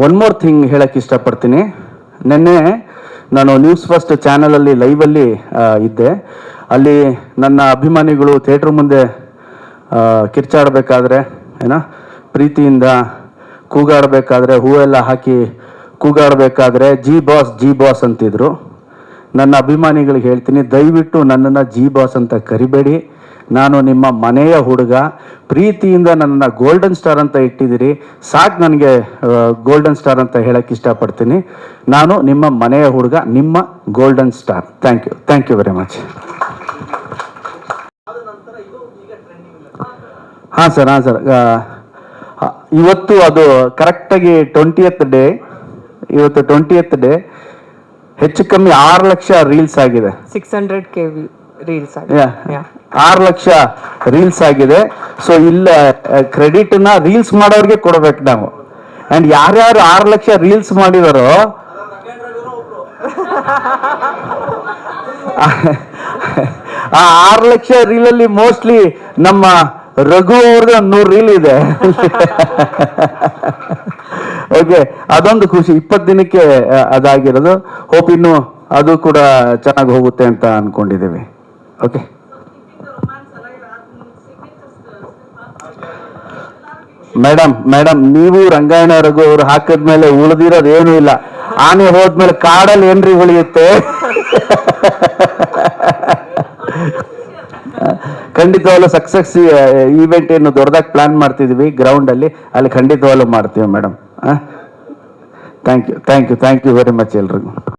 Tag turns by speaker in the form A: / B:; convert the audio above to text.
A: One more thing ಹೇಳಕ್ಕೆ ಇಷ್ಟಪಡ್ತೀನಿ. ನಿನ್ನೆ ನಾನು ನ್ಯೂಸ್ ಫಸ್ಟ್ ಚಾನಲಲ್ಲಿ ಲೈವಲ್ಲಿ ಇದ್ದೆ. ಅಲ್ಲಿ ನನ್ನ ಅಭಿಮಾನಿಗಳು ಥಿಯೇಟ್ರ್ ಮುಂದೆ ಕಿರ್ಚಾಡಬೇಕಾದ್ರೆ, ಏನ, ಪ್ರೀತಿಯಿಂದ ಕೂಗಾಡಬೇಕಾದ್ರೆ ಹೂವೆಲ್ಲ ಹಾಕಿ ಕೂಗಾಡಬೇಕಾದ್ರೆ, ಜಿ ಬಾಸ್ ಜಿ ಬಾಸ್ ಅಂತಿದ್ರು. ನನ್ನ ಅಭಿಮಾನಿಗಳಿಗೆ ಹೇಳ್ತೀನಿ, ದಯವಿಟ್ಟು ನನ್ನನ್ನು ಜಿ ಬಾಸ್ ಅಂತ ಕರಿಬೇಡಿ. ನಾನು ನಿಮ್ಮ ಮನೆಯ ಹುಡುಗ. ಪ್ರೀತಿಯಿಂದ ನನ್ನನ್ನು ಗೋಲ್ಡನ್ ಸ್ಟಾರ್ ಅಂತ ಇಟ್ಟಿದ್ದೀರಿ. ಸಾಕು ನನಗೆ ಗೋಲ್ಡನ್ ಸ್ಟಾರ್ ಅಂತ ಹೇಳಕ್ಕೆ ಇಷ್ಟಪಡ್ತೀನಿ. ನಾನು ನಿಮ್ಮ ಮನೆಯ ಹುಡುಗ, ನಿಮ್ಮ golden star thank you thank you very much ಹಾಂ ಸರ್ ಹಾಂ ಸರ್. ಇವತ್ತು ಅದು ಕರೆಕ್ಟಾಗಿ ಟ್ವೆಂಟಿಯತ್ ಡೇ ಇವತ್ತು ಟ್ವೆಂಟಿಯತ್ ಡೇ ಹೆಚ್ಚು ಕಮ್ಮಿ ಆರು ಲಕ್ಷ ರೀಲ್ಸ್ ಆಗಿದೆ.
B: Six hundred K V reels
A: ಆಗಿದೆ. ಆರು ಲಕ್ಷ ರೀಲ್ಸ್ ಆಗಿದೆ. ಸೊ ಇಲ್ಲ ಕ್ರೆಡಿಟ್ನ ರೀಲ್ಸ್ ಮಾಡೋರಿಗೆ ಕೊಡ್ಬೇಕು ನಾವು. ಅಂಡ್ ಯಾರ್ಯಾರು ಆರು ಲಕ್ಷ ರೀಲ್ಸ್ ಮಾಡಿದಾರೋ ಆ ಆರು ಲಕ್ಷ ರೀಲಲ್ಲಿ ಮೋಸ್ಟ್ಲಿ ನಮ್ಮ ರಘು ಅವ್ರದ್ದು ಒಂದು ನೂರು ರೀಲ್ ಇದೆ. ಓಕೆ ಅದೊಂದು ಖುಷಿ. ಇಪ್ಪತ್ತು ದಿನಕ್ಕೆ ಅದಾಗಿರೋದು. ಹೋಪ್ ಇನ್ನು ಅದು ಕೂಡ ಚೆನ್ನಾಗಿ ಹೋಗುತ್ತೆ ಅಂತ ಅನ್ಕೊಂಡಿದ್ದೀವಿ. ಓಕೆ ಮೇಡಮ್ ಮೇಡಮ್ ನೀವು ರಂಗಾಯಣ ರಘು ಅವ್ರು ಹಾಕಿದ್ಮೇಲೆ ಉಳಿದಿರೋದು ಏನೂ ಇಲ್ಲ. ಆನೆ ಹೋದ್ಮೇಲೆ ಕಾಡಲ್ಲಿ ಏನ್ರಿ ಉಳಿಯುತ್ತೆ? ಖಂಡಿತವಾಗ್ಲೂ ಸಕ್ಸಸ್ ಈವೆಂಟ್ ಏನು ದೊಡ್ಡದಾಗಿ ಪ್ಲಾನ್ ಮಾಡ್ತಿದೀವಿ ಗ್ರೌಂಡ್ ಅಲ್ಲಿ ಅಲ್ಲಿ ಖಂಡಿತವಾಗ್ಲೂ ಮಾಡ್ತೀವಿ madam thank you thank you thank you very much ಎಲ್ರಿಗೂ